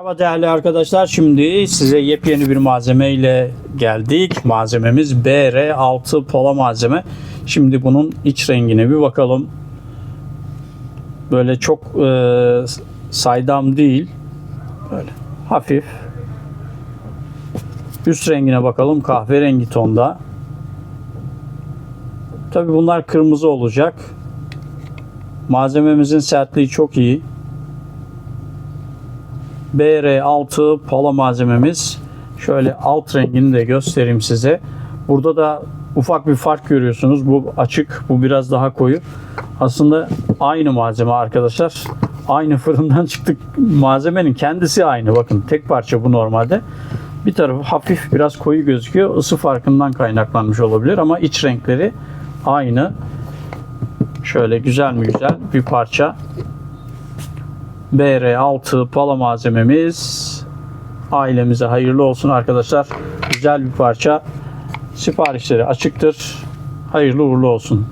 Merhaba değerli arkadaşlar. Şimdi size yepyeni bir malzeme ile geldik. Malzememiz BR6 pola malzeme. Şimdi bunun iç rengine bir bakalım. Böyle çok e, saydam değil. Böyle hafif. Üst rengine bakalım. Kahverengi tonda. Tabi bunlar kırmızı olacak. Malzememizin sertliği çok iyi. BR6 pala malzememiz. Şöyle alt rengini de göstereyim size. Burada da ufak bir fark görüyorsunuz. Bu açık, bu biraz daha koyu. Aslında aynı malzeme arkadaşlar. Aynı fırından çıktık. Malzemenin kendisi aynı. Bakın tek parça bu normalde. Bir tarafı hafif biraz koyu gözüküyor. Isı farkından kaynaklanmış olabilir ama iç renkleri aynı. Şöyle güzel mi güzel bir parça. BR6 pala malzememiz ailemize hayırlı olsun arkadaşlar. Güzel bir parça. Siparişleri açıktır. Hayırlı uğurlu olsun.